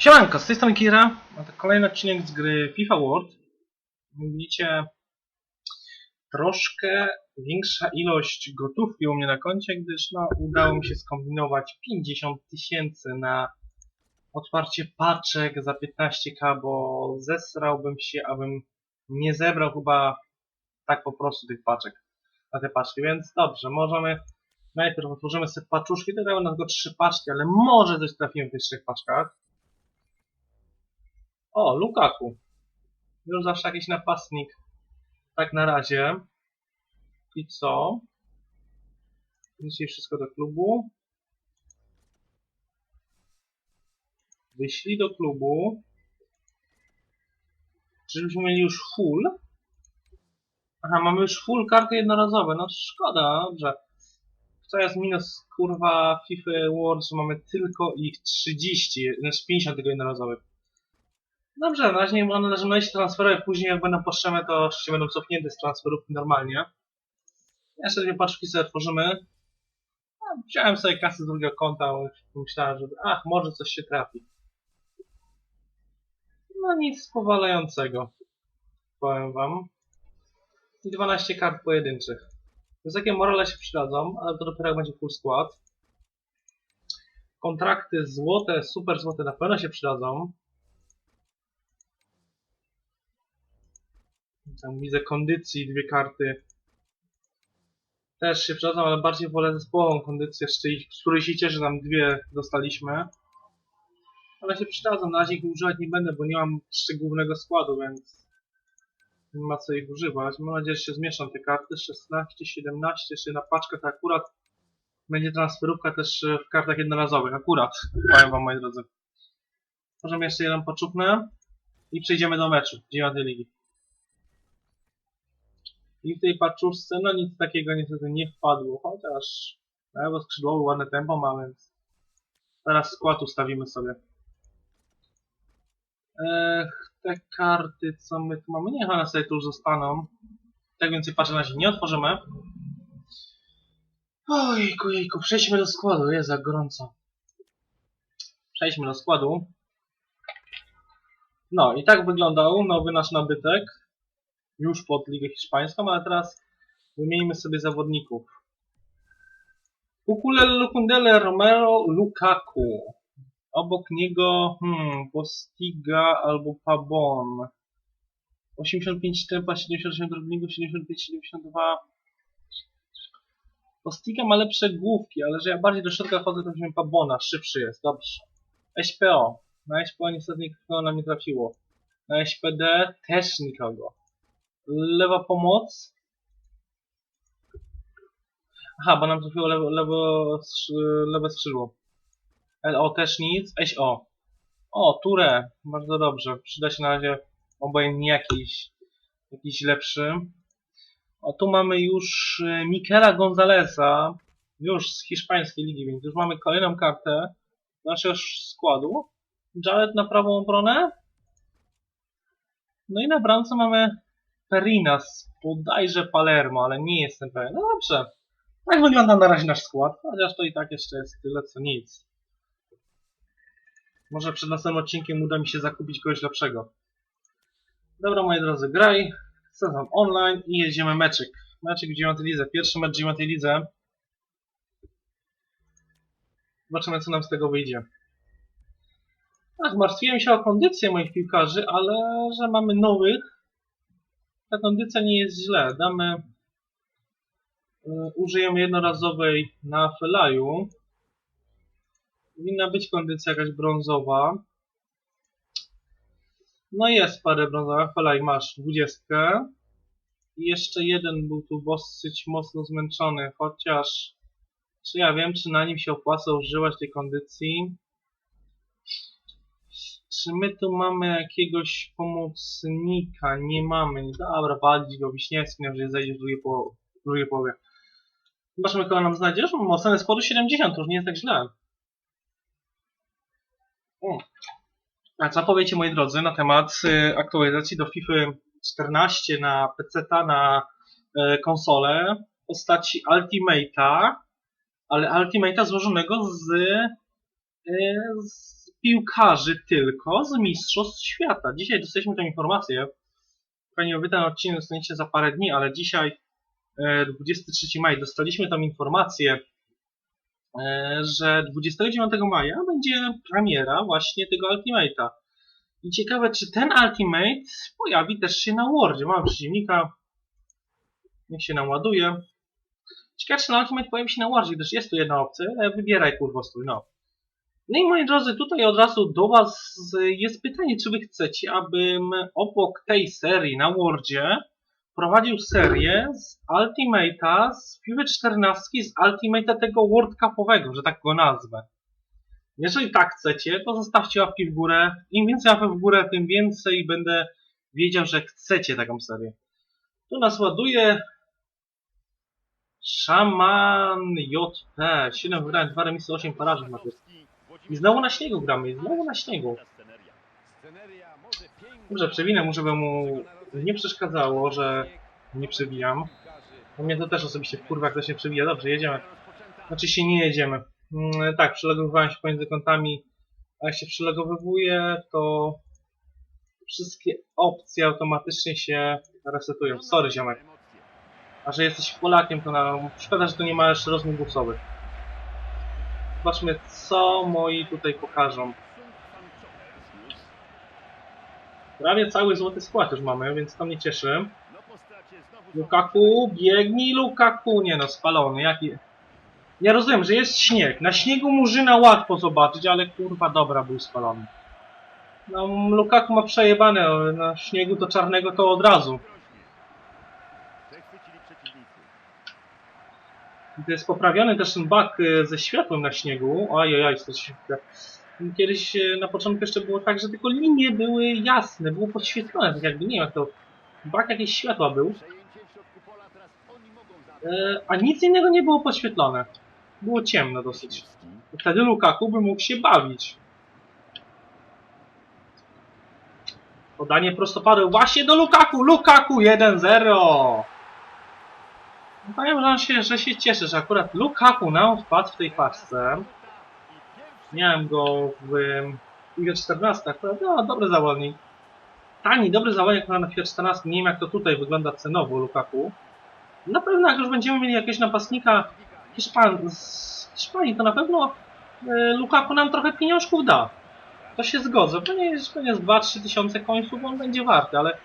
Siemanko, z tej strony Kira. A to kolejny odcinek z gry FIFA World. Widzicie, troszkę większa ilość gotówki u mnie na koncie, gdyż no, udało mi się skombinować 50 tysięcy na otwarcie paczek za 15k, bo zesrałbym się, abym nie zebrał chyba tak po prostu tych paczek na te paczki, więc dobrze, możemy najpierw otworzymy sobie paczuszki, to dają nam tylko trzy paczki, ale może coś trafimy w tych trzech paczkach. O, Lukaku. Już zawsze jakiś napastnik. Tak na razie. I co? Dzisiaj wszystko do klubu. Wyślij do klubu. Czyżbyśmy mieli już full? Aha, mamy już full karty jednorazowe. No szkoda, dobrze. To jest minus kurwa FIFA że mamy tylko ich 30, znaczy 50 tego jednorazowych. Dobrze, na razie nie mam należy wejść transfery, później jak będą potrzebne, to oczywiście będą cofnięte z transferówki normalnie. Jeszcze dwie paczki sobie otworzymy. Wziąłem sobie kasę z drugiego konta, bo myślałem, że ach, może coś się trafi. No nic powalającego, powiem wam. I 12 kart pojedynczych. Wysokie morale się przydadzą, ale to dopiero jak będzie full skład. Kontrakty złote, super złote na pewno się przydadzą. Tam widzę kondycji, dwie karty. Też się przydadzą, ale bardziej wolę zespołową kondycję, z której- z której się cieszę, tam dwie dostaliśmy. Ale się przydadzą, na razie ich używać nie będę, bo nie mam jeszcze głównego składu, więc nie ma co ich używać. Mam nadzieję, że się zmieszczą te karty. 16, 17, jeszcze jedna paczka, to akurat będzie transferówka też w kartach jednorazowych. Akurat, powiem wam moi drodzy. Możemy jeszcze jeden poczupnę i przejdziemy do meczu, dziewiątej ligi. I w tej paczuszce, no nic takiego niestety nie wpadło, chociaż lewo skrzydłowy ładne tempo ma, więc teraz skład ustawimy sobie. Ech, te karty, co my tu mamy, niech one sobie tu już zostaną. Tak więcej patrzę na razie nie otworzymy. Ojku, jejku, przejdźmy do składu, jest za gorąco. Przejdźmy do składu. No i tak wyglądał nowy nasz nabytek. Już pod Ligę Hiszpańską, ale teraz wymienimy sobie zawodników. Ukulele Lukundele Romero Lukaku. Obok niego, hmm, Postiga albo Pabon. 85 tempa, 78 drobnego, 75, 72. Postiga ma lepsze główki, ale że ja bardziej do środka chodzę, to wziąłem Pabona, szybszy jest, dobrze. SPO. Na SPO niestety nikogo nam nie trafiło. Na SPD też nikogo. Lewa pomoc. Aha, bo nam trafiło lewo, lewo, lewe skrzydło. LO też nic. SO. O, Ture. Bardzo dobrze. Przyda się na razie obojętnie jakiś, jakiś lepszy. O, tu mamy już e, Miquela Gonzaleza. Już z hiszpańskiej ligi, więc już mamy kolejną kartę naszego składu. Jared na prawą obronę. No i na bramce mamy Perinas, bodajże Palermo, ale nie jestem pewien. No dobrze. Tak wygląda na razie nasz skład, chociaż to i tak jeszcze jest tyle co nic. Może przed następnym odcinkiem uda mi się zakupić kogoś lepszego. Dobra moi drodzy, graj, sezon online i jedziemy meczyk. Meczyk w 9 lidze, pierwszy mecz w 9 lidze. Zobaczymy co nam z tego wyjdzie. Ach, martwiłem się o kondycję moich piłkarzy, ale że mamy nowych, ta kondycja nie jest źle. Damy, y, użyjemy jednorazowej na Felaju. Powinna być kondycja jakaś brązowa. No jest parę brązowych. Felaj masz 20. I jeszcze jeden był tu dosyć mocno zmęczony, chociaż czy ja wiem, czy na nim się opłaca używać tej kondycji? Czy my tu mamy jakiegoś pomocnika? Nie mamy. Dobra, walić go Wiśniewski, że zejdzie w drugiej, po, drugiej połowie. Zobaczymy, kogo nam znajdziesz. Mam ocenę składu 70, to już nie jest tak źle. A co powiecie, moi drodzy, na temat y, aktualizacji do FIFA 14 na PC, na y, konsolę w postaci Ultimate'a, ale Ultimate'a złożonego z, y, z piłkarzy tylko z Mistrzostw Świata. Dzisiaj dostaliśmy tę informację. Pewnie ten odcinek dostaniecie za parę dni, ale dzisiaj, e, 23 maja, dostaliśmy tą informację, e, że 29 maja będzie premiera właśnie tego Ultimate'a. I ciekawe, czy ten Ultimate pojawi też się na Wordzie. Mamy przeciwnika. Niech się naładuje. Ciekawe, czy na Ultimate pojawi się na Wordzie, gdyż jest tu jedna opcja, ale wybieraj kurwa strój, no. No i moi drodzy, tutaj od razu do Was jest pytanie, czy Wy chcecie, abym obok tej serii na Wordzie prowadził serię z Ultimate'a, z FIFA 14, z Ultimate'a tego World Cupowego, że tak go nazwę. Jeżeli tak chcecie, to zostawcie łapki w górę. Im więcej łapek w górę, tym więcej będę wiedział, że chcecie taką serię. Tu nas ładuje Szaman JP. 7 wygrałem, 2 remisy, 8 parażów na tym. I znowu na śniegu gramy, i znowu na śniegu. Dobrze, przewinę mu, żeby mu nie przeszkadzało, że nie przebijam. No mnie to też osobiście wkurwa, jak to się przebija. Dobrze, jedziemy. Znaczy się nie jedziemy. Mm, tak, przelogowywałem się pomiędzy kątami, a jak się przelogowywuję, to wszystkie opcje automatycznie się resetują. Sorry, ziomek. A że jesteś Polakiem, to na... szkoda, że tu nie ma jeszcze rozmów głosowych. Zobaczmy, co moi tutaj pokażą. Prawie cały złoty skład już mamy, więc to mnie cieszy. Lukaku, biegnij Lukaku! Nie no, spalony, jaki... Ja rozumiem, że jest śnieg. Na śniegu Murzyna łatwo zobaczyć, ale kurwa dobra, był spalony. No, Lukaku ma przejebane, na śniegu to czarnego to od razu. I To jest poprawiony też ten bak y, ze światłem na śniegu. Ojej, to się... Kiedyś y, na początku jeszcze było tak, że tylko linie były jasne, było podświetlone, tak jakby, nie wiem to... Bak jakieś światła był, e, a nic innego nie było podświetlone. Było ciemno dosyć. Wtedy Lukaku by mógł się bawić. Podanie prostopadłe właśnie do Lukaku! Lukaku 1-0! Powiem, że, się, że się cieszę, że akurat Lukaku nam wpadł w tej paczce. Miałem go w FIFA 14, akurat no, dobry zawodnik. Tani, dobry zawodnik na FIFA 14. Nie wiem jak to tutaj wygląda cenowo Lukaku. Na pewno jak już będziemy mieli jakiegoś napastnika Hiszpan z Hiszpanii, to na pewno y, Lukaku nam trochę pieniążków da. To się zgodzę. Pewnie jest, pewnie jest 2-3 tysiące końców, on będzie warty, ale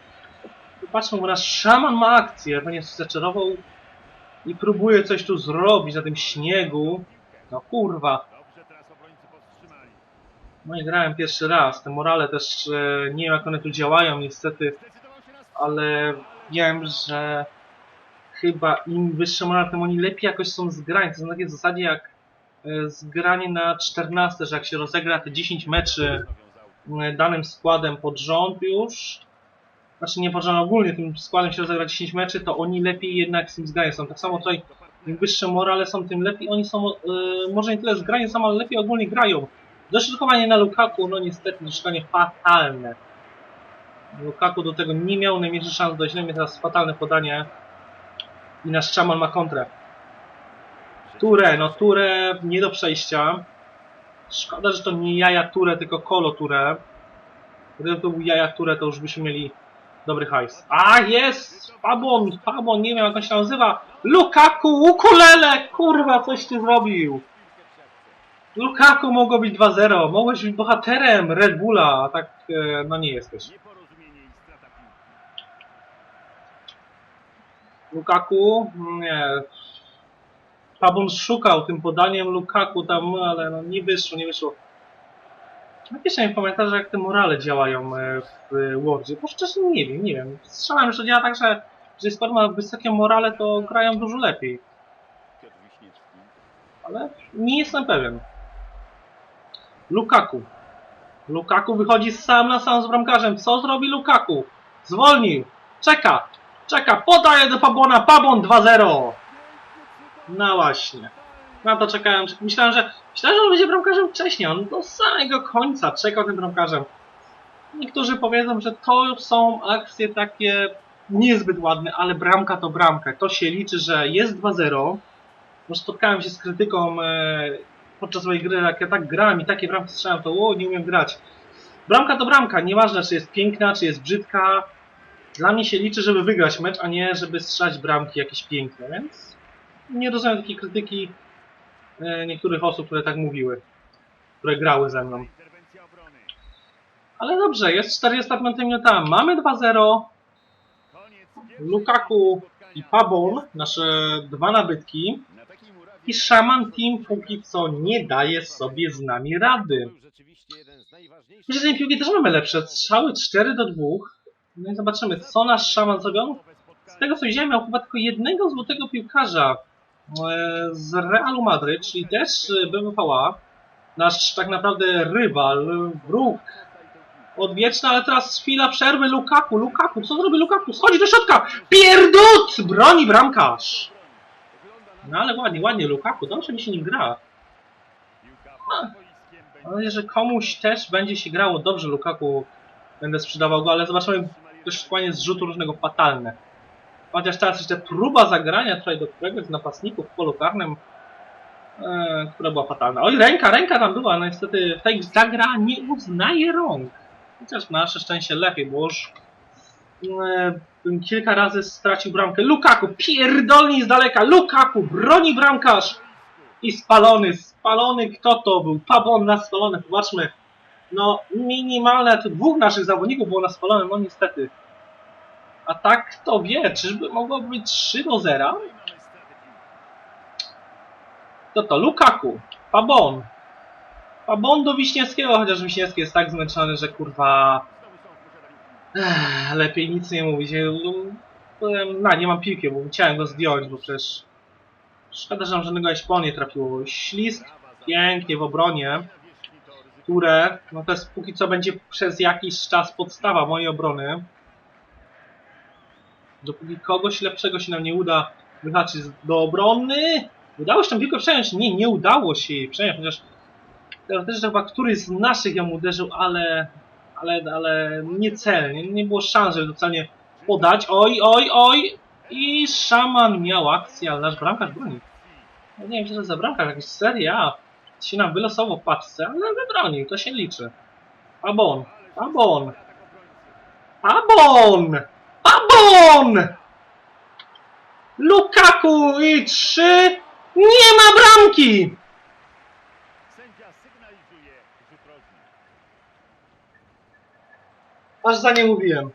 patrzmy, nasz szaman ma akcję, będzie zaczarował i próbuje coś tu zrobić na tym śniegu. No kurwa. No i grałem pierwszy raz. Te morale też e, nie wiem jak one tu działają niestety, ale wiem, że chyba im wyższe morale, tym oni lepiej jakoś są zgrani. To są takie w zasadzie jak e, zgranie na 14, że jak się rozegra te 10 meczy e, danym składem pod rząd już, znaczy nie rząd ogólnie, tym składem się rozegra 10 meczy, to oni lepiej jednak z tym zgrają są. Tak samo tutaj im wyższe morale są, tym lepiej oni są, e, może nie tyle zgrani są, ale lepiej ogólnie grają. Dośrodkowanie na Lukaku, no niestety, dośrodkowanie fatalne. Lukaku do tego nie miał najmniejszych szans dojść, no teraz fatalne podanie. I nasz Czaman ma kontrę. Ture, no Ture nie do przejścia. Szkoda, że to nie Jaja Ture, tylko Kolo Ture. Gdyby to był Jaja Ture, to już byśmy mieli dobry hajs. A, jest! Fabon, Fabon, nie wiem jak on się nazywa. Lukaku, ukulele! Kurwa, coś ty zrobił! Lukaku mogło być 2-0. Mogłeś być bohaterem Red Bulla, a tak, e, no nie jesteś. Lukaku, nie. Fabon szukał tym podaniem Lukaku tam, ale no nie wyszło, nie wyszło. Napiszcie mi w jak te morale działają e, w Wordzie, bo szczerze nie wiem, nie wiem. Strzelam, że działa tak, że jeżeli skład ma wysokie morale, to grają dużo lepiej. Ale nie jestem pewien. Lukaku. Lukaku wychodzi sam na sam z bramkarzem. Co zrobi Lukaku? Zwolnił. Czeka. Czeka. Podaje do Pabona. Pabon 2-0. No właśnie. Na to czekałem. Myślałem, że myślałem, że on będzie bramkarzem wcześniej. On do samego końca czekał tym bramkarzem. Niektórzy powiedzą, że to są akcje takie niezbyt ładne, ale bramka to bramka. To się liczy, że jest 2-0. No spotkałem się z krytyką e, podczas mojej gry, jak ja tak grałem i takie bramki strzelam, to o, nie umiem grać. Bramka to bramka, nieważne czy jest piękna, czy jest brzydka. Dla mnie się liczy, żeby wygrać mecz, a nie żeby strzelać bramki jakieś piękne, więc nie rozumiem takiej krytyki niektórych osób, które tak mówiły, które grały ze mną. Ale dobrze, jest 45 minuta, mamy 2-0. Lukaku i Pabon, nasze dwa nabytki. I Shaman Team póki co nie daje sobie z nami rady. Myślę, że piłki też mamy lepsze. Strzały 4 do 2. No i zobaczymy, co nasz Shaman zrobił. Z tego co widziałem, miał chyba tylko jednego złotego piłkarza e, z Realu Madryt, czyli też e, BWVA. Nasz tak naprawdę rywal, wróg odwieczny, ale teraz chwila przerwy. Lukaku, Lukaku, co zrobi Lukaku? Schodzi do środka! Pierdut! Broni bramkarz! No ale ładnie, ładnie Lukaku, dobrze mi się nim gra. Mam nadzieję, że komuś też będzie się grało dobrze Lukaku. Będę sprzedawał go, ale zobaczymy doświadczenie z rzutu różnego fatalne. Chociaż teraz jeszcze próba zagrania tutaj do któregoś z napastników w polu karnym, e, która była fatalna. Oj, ręka, ręka tam była, no niestety tutaj zagra nie uznaje rąk. Chociaż na nasze szczęście lepiej, bo już e, kilka razy stracił bramkę. Lukaku, pierdolni z daleka, Lukaku, broni bramkarz! I spalony, spalony, kto to był? Pabon na spalony, zobaczmy. No, minimalne, dwóch naszych zawodników było na spalonym, no niestety. A tak, kto wie, czyżby mogło być 3 do 0? To to, Lukaku, Pabon. Pabon do Wiśniewskiego, chociaż Wiśniewski jest tak zmęczony, że kurwa... Ech, lepiej nic nie mówić. Na, nie mam piłki, bo chciałem go zdjąć, bo przecież... Szkoda, że żadnego Eśpon nie trafiło. Ślizg pięknie w obronie, które, no to jest póki co będzie przez jakiś czas podstawa mojej obrony. Dopóki kogoś lepszego się nam nie uda wyhaczyć do obrony. Udało się tę piłkę przejąć? Nie, nie udało się jej przejąć, chociaż też chyba któryś z naszych ją uderzył, ale, ale, ale niecelnie. Nie było szans, żeby docelnie podać. Oj, oj, oj! I szaman miał akcję, ale nasz bramkarz broni. Ja nie wiem, co to za bramkarz, jakaś seria. Się nam wylosował w paczce, ale wybronił, to się liczy. Pabon, Pabon, Pabon, Pabon! Lukaku i trzy. Nie ma bramki! Aż za nie mówiłem.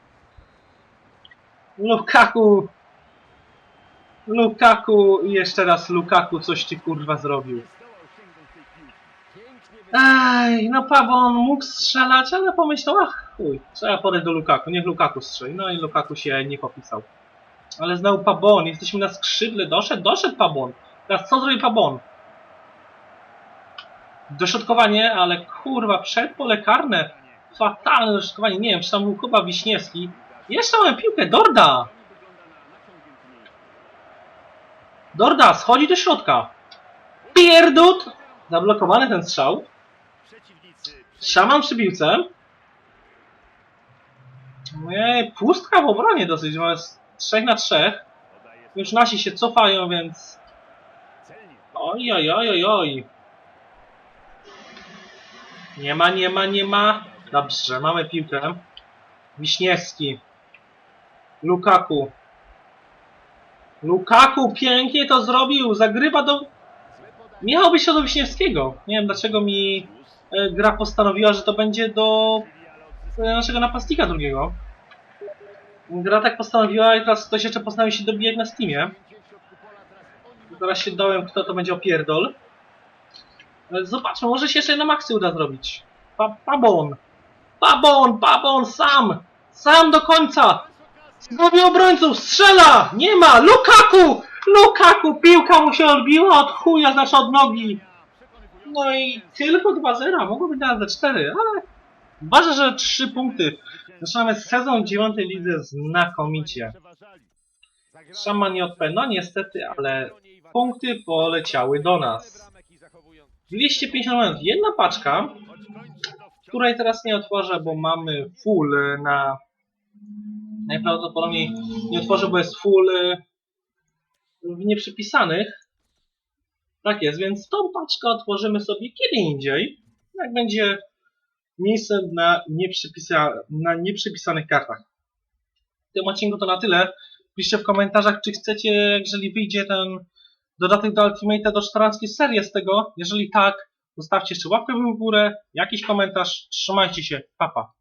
Lukaku. Lukaku i jeszcze raz Lukaku coś ci kurwa zrobił. Ej, no Pawon mógł strzelać, ale pomyślał, ach chuj, trzeba podejść do Lukaku, niech Lukaku strzeli. No i Lukaku się nie popisał. Ale znowu Pabon, jesteśmy na skrzydle, doszedł, doszedł Pabon. Teraz co zrobi Pabon? Dośrodkowanie, ale kurwa, przed pole karne. Fatalne dośrodkowanie, nie wiem, czy tam był chyba Wiśniewski. Jeszcze mamy piłkę, Dorda! Dorda, schodzi do środka. Pierdut! Zablokowany ten strzał. Szaman przy piłce. Ojej, pustka w obronie dosyć, mamy z 3 na 3. Podaje Już nasi się cofają, więc... Oj, oj, oj, oj, oj. Nie ma, nie ma, nie ma. Dobrze, mamy piłkę. Wiśniewski. Lukaku. Lukaku pięknie to zrobił. Zagrywa do... Miało to do Wiśniewskiego. Nie wiem dlaczego mi e, gra postanowiła, że to będzie do e, naszego napastnika drugiego. Gra tak postanowiła i teraz ktoś jeszcze postanowił się dobijać na Steamie. Zaraz się dołem, kto to będzie opierdol. Ale Zobaczmy, może się jeszcze na maksy uda zrobić. Pa, pabon! Pabon! Pabon! Sam! Sam do końca! Zgubił obrońców! Strzela! Nie ma! Lukaku! Lukaku! Piłka mu się odbiła od chuja, znaczy od nogi. No i tylko 2-0. Mogło być nawet za 4, ale ważne, że 3 punkty. Zaczynamy sezon 9 lidze znakomicie. Szaman odpę, no niestety, ale punkty poleciały do nas. bramek i zachowują. 250 moment, jedna paczka, której teraz nie otworzę, bo mamy full na... Najprawdopodobniej nie otworzę, bo jest full w nieprzypisanych. Tak jest, więc tą paczkę otworzymy sobie kiedy indziej, jak będzie miejsce na, nieprzypisa, na nieprzypisanych kartach. W tym odcinku to na tyle. Piszcie w komentarzach, czy chcecie, jeżeli wyjdzie ten dodatek do Ultimate'a do 14 serię z tego. Jeżeli tak, zostawcie jeszcze łapkę w górę, jakiś komentarz. Trzymajcie się, papa. Pa.